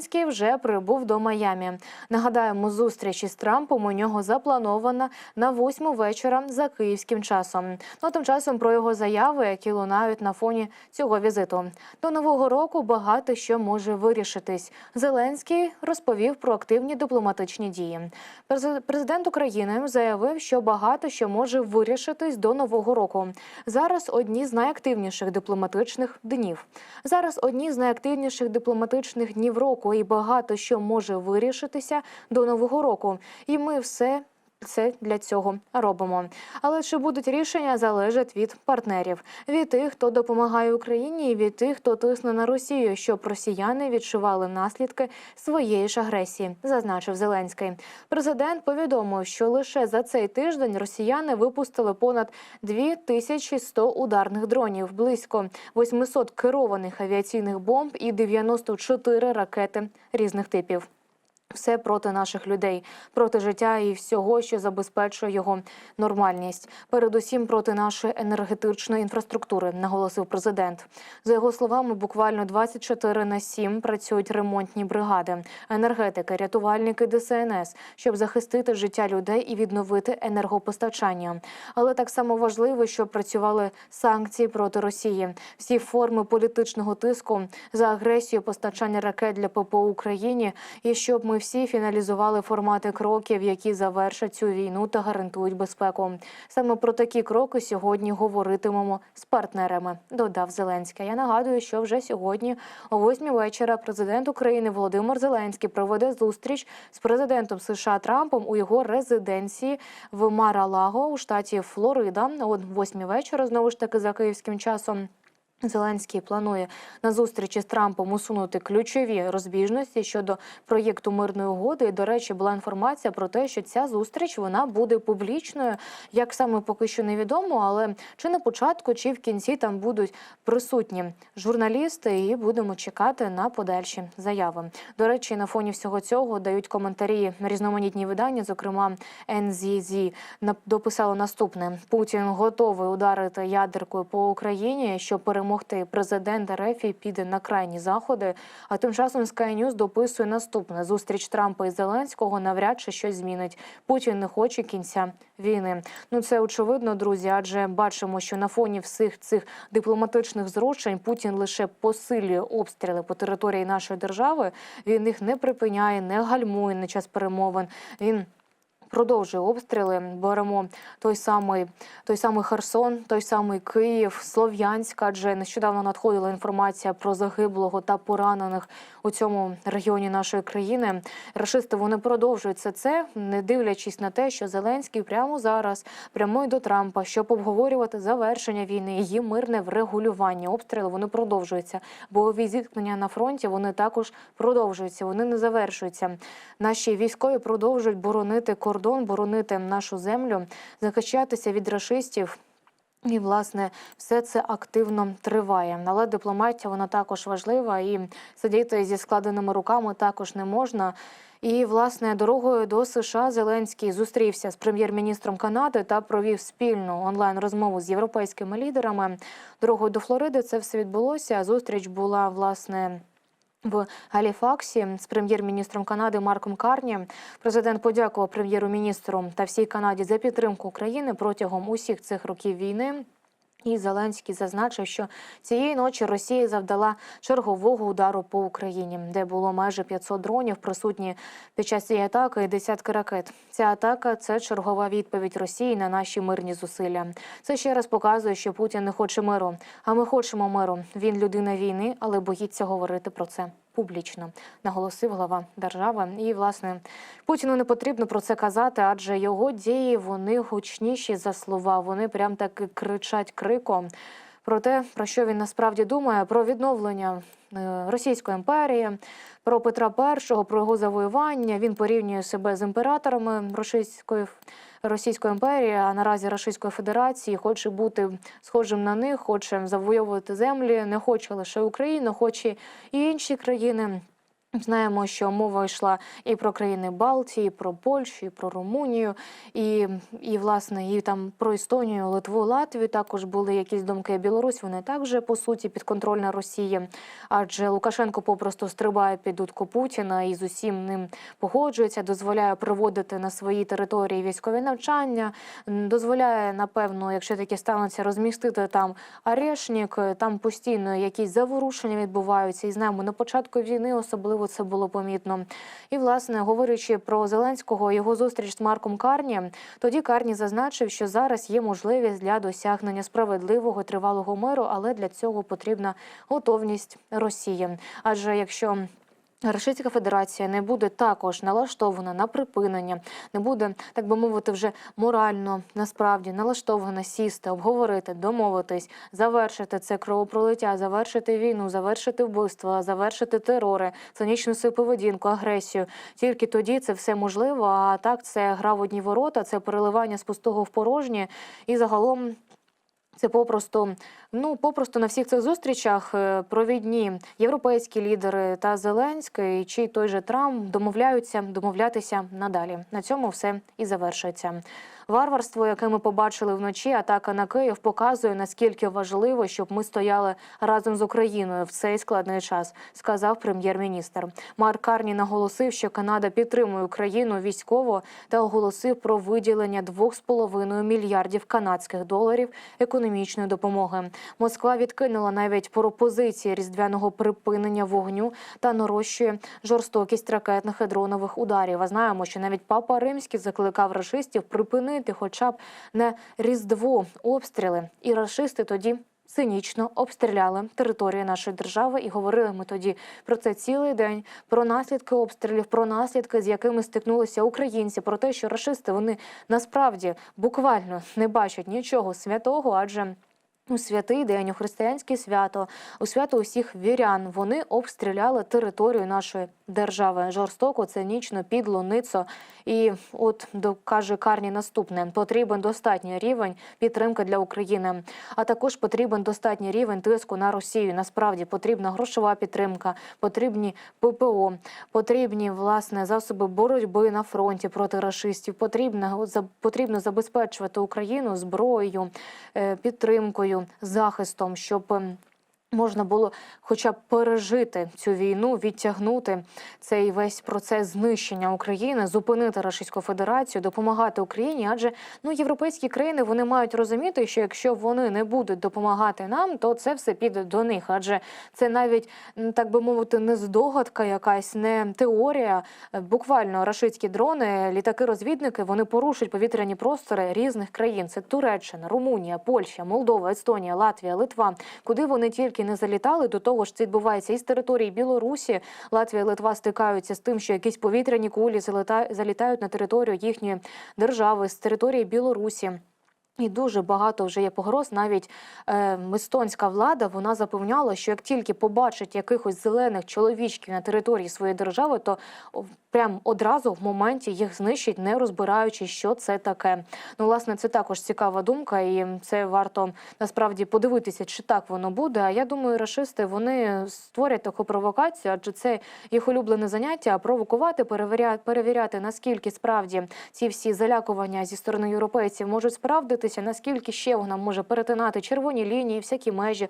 Зеленський вже прибув до Майамі. Нагадаємо, зустріч із Трампом у нього запланована на восьму вечора за київським часом. Ну а тим часом про його заяви, які лунають на фоні цього візиту. До нового року багато що може вирішитись. Зеленський розповів про активні дипломатичні дії. През- Президент України заявив, що багато що може вирішитись до нового року. Зараз одні з найактивніших дипломатичних днів. Зараз одні з найактивніших дипломатичних днів року, і багато що може вирішитися до нового року. І ми все. Це для цього робимо. Але чи будуть рішення залежать від партнерів, від тих, хто допомагає Україні, і від тих, хто тисне на Росію, щоб росіяни відчували наслідки своєї ж агресії, зазначив Зеленський. Президент повідомив, що лише за цей тиждень росіяни випустили понад 2100 ударних дронів, близько 800 керованих авіаційних бомб і 94 ракети різних типів. Все проти наших людей, проти життя і всього, що забезпечує його нормальність. Передусім проти нашої енергетичної інфраструктури, наголосив президент. За його словами, буквально 24 на 7 працюють ремонтні бригади, енергетики, рятувальники ДСНС, щоб захистити життя людей і відновити енергопостачання. Але так само важливо, щоб працювали санкції проти Росії, всі форми політичного тиску за агресію постачання ракет для ППО Україні, і щоб ми всі фіналізували формати кроків, які завершать цю війну та гарантують безпеку. Саме про такі кроки сьогодні говоритимемо з партнерами. Додав Зеленський. Я нагадую, що вже сьогодні, о 8 вечора, президент України Володимир Зеленський проведе зустріч з президентом США Трампом у його резиденції в Мара-Лаго у штаті Флорида. О 8 вечора знову ж таки за київським часом. Зеленський планує на зустрічі з Трампом усунути ключові розбіжності щодо проєкту мирної угоди. І, до речі, була інформація про те, що ця зустріч вона буде публічною. Як саме поки що невідомо, але чи на початку, чи в кінці там будуть присутні журналісти, і будемо чекати на подальші заяви. До речі, на фоні всього цього дають коментарі різноманітні видання, зокрема NZZ, дописало наступне: Путін готовий ударити ядеркою по Україні, щоб перемогти президент РФ піде на крайні заходи. А тим часом Sky News дописує наступне: зустріч Трампа і Зеленського навряд чи щось змінить. Путін не хоче кінця війни. Ну це очевидно, друзі. Адже бачимо, що на фоні всіх цих дипломатичних зрушень Путін лише посилює обстріли по території нашої держави. Він їх не припиняє, не гальмує на час перемовин. Він Продовжує обстріли. Беремо той самий той самий Херсон, той самий Київ, Слов'янськ. Адже нещодавно надходила інформація про загиблого та поранених у цьому регіоні нашої країни. Рашисти вони продовжують все це, не дивлячись на те, що Зеленський прямо зараз прямує до Трампа, щоб обговорювати завершення війни, її мирне врегулювання. Обстріли вони продовжуються. Бойові зіткнення на фронті вони також продовжуються. Вони не завершуються. Наші військові продовжують боронити кордон, боронити нашу землю, захищатися від рашистів. І власне все це активно триває. Але дипломатія вона також важлива, і сидіти зі складеними руками також не можна. І власне дорогою до США Зеленський зустрівся з прем'єр-міністром Канади та провів спільну онлайн розмову з європейськими лідерами. Дорогою до Флориди це все відбулося. Зустріч була власне. В Галіфаксі з прем'єр-міністром Канади Марком Карні президент подякував прем'єру-міністру та всій Канаді за підтримку України протягом усіх цих років війни. І Зеленський зазначив, що цієї ночі Росія завдала чергового удару по Україні, де було майже 500 дронів присутні під час цієї атаки і десятки ракет. Ця атака це чергова відповідь Росії на наші мирні зусилля. Це ще раз показує, що Путін не хоче миру. А ми хочемо миру. Він людина війни, але боїться говорити про це публічно, наголосив глава держави. І власне Путіну не потрібно про це казати, адже його дії вони гучніші за слова. Вони прям таки кричать криком. Про те, про що він насправді думає, про відновлення е, Російської імперії, про Петра І, про його завоювання. Він порівнює себе з імператорами Російської Російської імперії, а наразі Російської Федерації, хоче бути схожим на них, хоче завойовувати землі, не хоче лише Україну, хоче і інші країни. Знаємо, що мова йшла і про країни Балтії, і про Польщу, і про Румунію, і, і власне і там про Естонію, Литву, Латвію. Також були якісь думки. Білорусь вони також по суті підконтрольна Росії, адже Лукашенко попросту стрибає під дудку Путіна і з усім ним погоджується, дозволяє проводити на своїй території військові навчання, дозволяє напевно, якщо таке станеться, розмістити там арешник. Там постійно якісь заворушення відбуваються. І знаємо на початку війни особливо це було помітно. І власне говорячи про Зеленського, його зустріч з Марком Карні, тоді Карні зазначив, що зараз є можливість для досягнення справедливого тривалого миру, але для цього потрібна готовність Росії. Адже якщо Російська Федерація не буде також налаштована на припинення, не буде, так би мовити, вже морально насправді налаштована сісти, обговорити, домовитись, завершити це кровопролиття, завершити війну, завершити вбивства, завершити терори, цинічну поведінку, агресію. Тільки тоді це все можливо. А так це гра в одні ворота, це переливання з пустого в порожнє і загалом. Це попросту, ну попросту на всіх цих зустрічах е, провідні європейські лідери та Зеленський чи той же Трамп домовляються домовлятися надалі. На цьому все і завершується. Варварство, яке ми побачили вночі, атака на Київ, показує наскільки важливо, щоб ми стояли разом з Україною в цей складний час, сказав прем'єр-міністр. Марк Карні наголосив, що Канада підтримує Україну військово та оголосив про виділення 2,5 мільярдів канадських доларів економічної допомоги. Москва відкинула навіть пропозиції різдвяного припинення вогню та нарощує жорстокість ракетних і дронових ударів. А знаємо, що навіть папа римський закликав рашистів припинити, хоча б на різдво обстріли, і рашисти тоді. Цинічно обстріляли територію нашої держави, і говорили ми тоді про це цілий день, про наслідки обстрілів, про наслідки, з якими стикнулися українці, про те, що рашисти вони насправді буквально не бачать нічого святого, адже у святий день, у християнське свято, у свято усіх вірян вони обстріляли територію нашої держави жорстоко, цинічно, підло, ницо. І от каже Карні наступне: потрібен достатній рівень підтримки для України, а також потрібен достатній рівень тиску на Росію. Насправді потрібна грошова підтримка, потрібні ППО, потрібні власне засоби боротьби на фронті проти рашистів. Потрібно потрібно забезпечувати Україну зброєю, е, підтримкою, захистом, щоб. Можна було хоча б пережити цю війну, відтягнути цей весь процес знищення України, зупинити Російську Федерацію, допомагати Україні. Адже ну європейські країни вони мають розуміти, що якщо вони не будуть допомагати нам, то це все піде до них. Адже це навіть так би мовити, не здогадка, якась не теорія. Буквально рашистські дрони, літаки-розвідники вони порушують повітряні простори різних країн. Це Туреччина, Румунія, Польща, Молдова, Естонія, Латвія, Литва. Куди вони тільки не залітали, до того ж це відбувається і з території Білорусі. Латвія, Литва стикаються з тим, що якісь повітряні кулі залітають на територію їхньої держави з території Білорусі. І дуже багато вже є погроз. Навіть е, естонська влада вона запевняла, що як тільки побачить якихось зелених чоловічків на території своєї держави, то прям одразу в моменті їх знищить, не розбираючи, що це таке. Ну, власне, це також цікава думка, і це варто насправді подивитися, чи так воно буде. А я думаю, рашисти вони створять таку провокацію, адже це їх улюблене заняття провокувати, перевіряти, перевіряти, наскільки справді ці всі залякування зі сторони європейців можуть справдитися, наскільки ще вона може перетинати червоні лінії, всякі межі,